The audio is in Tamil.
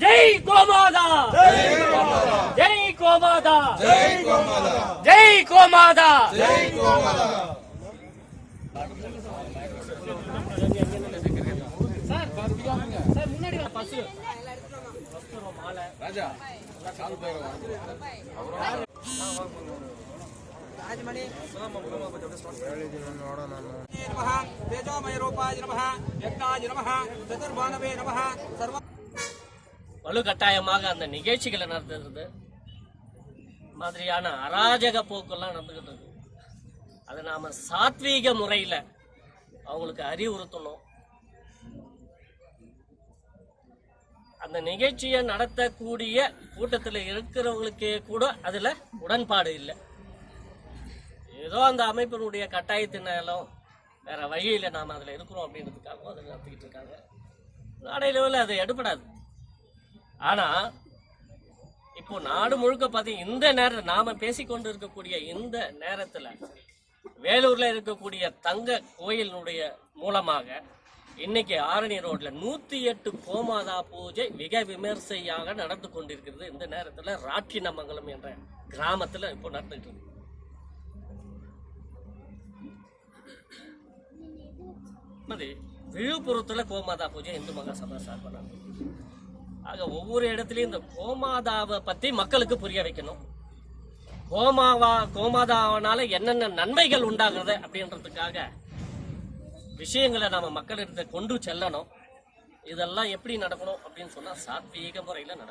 జై గోమాత! జై గోమాత! జై గోమాత! రాజా ರಾಜಮಣಿ ತೇಜೋಮಯ அந்த நிகழ்ச்சிகளை நடத்துறது மாதிரியான அராஜக போக்கெல்லாம் நடந்துக்கிட்டு இருக்கு அதை நாம சாத்வீக முறையில அவங்களுக்கு அறிவுறுத்தணும். அந்த நிகழ்ச்சியை நடத்தக்கூடிய கூட்டத்தில் இருக்கிறவங்களுக்கே கூட அதில் உடன்பாடு இல்லை. ஏதோ அந்த அமைப்பினுடைய கட்டாயத்தினாலும் வேற வழியில் நாம் அதில் இருக்கிறோம் அப்படின்றதுக்காகவும் அதை நடத்திக்கிட்டு இருக்காங்க. நாடை லெவலில் அது எடுபடாது. ஆனால் இப்போ நாடு முழுக்க பார்த்தீங்க இந்த நேரத்தில் நாம் பேசிக்கொண்டு இருக்கக்கூடிய இந்த நேரத்தில் வேலூரில் இருக்கக்கூடிய தங்க கோயிலினுடைய மூலமாக இன்னைக்கு ஆரணி ரோட்டில் நூற்றி எட்டு கோமாதா பூஜை மிக விமர்சையாக நடந்து கொண்டிருக்கிறது இந்த நேரத்தில் ராட்டினமங்கலம் என்ற கிராமத்தில் இப்போ நடந்துகிட்டு இருக்கு. மதி விழுப்புரத்தில் கோமாதா பூஜை இந்து மகா சபா சார்பா நடந்தது. ஆக ஒவ்வொரு இடத்துலையும் இந்த கோமாதாவை பற்றி மக்களுக்கு புரிய வைக்கணும். கோமாவா கோமாதாவனால என்னென்ன நன்மைகள் உண்டாகிறது அப்படின்றதுக்காக விஷயங்களை நாம மக்களிடத்தை கொண்டு செல்லணும். இதெல்லாம் எப்படி நடக்கணும் அப்படின்னு சொன்னால் சாத்வீக முறையில் நடக்கணும்.